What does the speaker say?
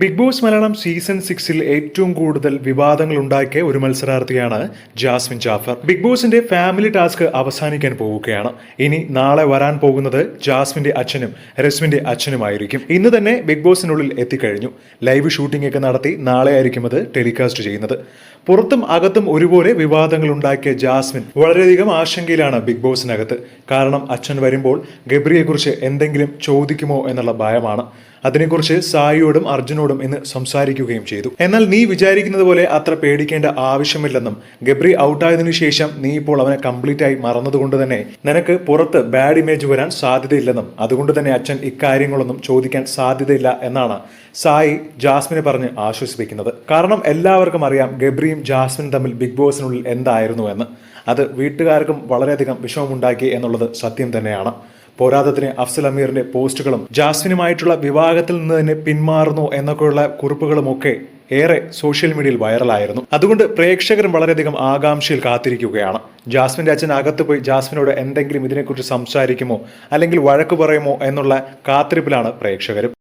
Big boss Malayalam season സിക്സിൽ ഏറ്റവും കൂടുതൽ വിവാദങ്ങൾ ഉണ്ടാക്കിയ ഒരു മത്സരാർത്ഥിയാണ് ജാസ്മിൻ ജാഫർ. ബിഗ് ബോസിന്റെ ഫാമിലി ടാസ്ക് അവസാനിക്കാൻ പോവുകയാണ്. ഇനി നാളെ വരാൻ പോകുന്നത് ജാസ്മിന്റെ അച്ഛനും രസ്മിന്റെ അച്ഛനുമായിരിക്കും. ഇന്ന് തന്നെ ബിഗ് ബോസിനുള്ളിൽ എത്തിക്കഴിഞ്ഞു. ലൈവ് ഷൂട്ടിംഗ് ഒക്കെ നടത്തി നാളെ ആയിരിക്കും അത് ടെലികാസ്റ്റ് ചെയ്യുന്നത്. പുറത്തും അകത്തും ഒരുപോലെ വിവാദങ്ങൾ ഉണ്ടാക്കിയ ജാസ്മിൻ വളരെയധികം ആശങ്കയിലാണ് ബിഗ് ബോസിനകത്ത്. കാരണം അച്ഛൻ വരുമ്പോൾ ഗബ്രിയെക്കുറിച്ച് എന്തെങ്കിലും ചോദിക്കുമോ എന്നുള്ള ഭയമാണ്. അതിനെക്കുറിച്ച് സായിയോടും അർജുനോടും ഇന്ന് സംസാരിക്കുകയും ചെയ്തു. എന്നാൽ നീ വിചാരിക്കുന്നത് പോലെ അത്ര പേടിക്കേണ്ട ആവശ്യമില്ലെന്നും ഗബ്രി ഔട്ടായതിനു ശേഷം നീ ഇപ്പോൾ അവനെ കംപ്ലീറ്റ് ആയി മറന്നതുകൊണ്ട് തന്നെ നിനക്ക് പുറത്ത് ബാഡ് ഇമേജ് വരാൻ സാധ്യതയില്ലെന്നും അതുകൊണ്ട് തന്നെ അച്ഛൻ ഇക്കാര്യങ്ങളൊന്നും ചോദിക്കാൻ സാധ്യതയില്ല എന്നാണ് സായി ജാസ്മിനെ പറഞ്ഞ് ആശ്വസിപ്പിക്കുന്നത്. കാരണം എല്ലാവർക്കും അറിയാം ഗബ്രിയും ജാസ്മിനും തമ്മിൽ ബിഗ് ബോസിനുള്ളിൽ എന്തായിരുന്നു എന്ന്. അത് വീട്ടുകാർക്കും വളരെയധികം വിഷമമുണ്ടാക്കി എന്നുള്ളത് സത്യം തന്നെയാണ്. പോരാത്തതിന് അഫ്സൽ അമീറിന്റെ പോസ്റ്റുകളും ജാസ്മിനുമായിട്ടുള്ള വിവാഹത്തിൽ നിന്ന് തന്നെ പിന്മാറുന്നു എന്നൊക്കെയുള്ള കുറിപ്പുകളുമൊക്കെ ഏറെ സോഷ്യൽ മീഡിയയിൽ വൈറലായിരുന്നു. അതുകൊണ്ട് പ്രേക്ഷകരും വളരെയധികം ആകാംക്ഷയിൽ കാത്തിരിക്കുകയാണ്. ജാസ്മിന്റെ അച്ഛൻ അകത്ത് പോയി ജാസ്മിനോട് എന്തെങ്കിലും ഇതിനെക്കുറിച്ച് സംസാരിക്കുമോ അല്ലെങ്കിൽ വഴക്ക് പറയുമോ എന്നുള്ള കാത്തിരിപ്പിലാണ് പ്രേക്ഷകരും.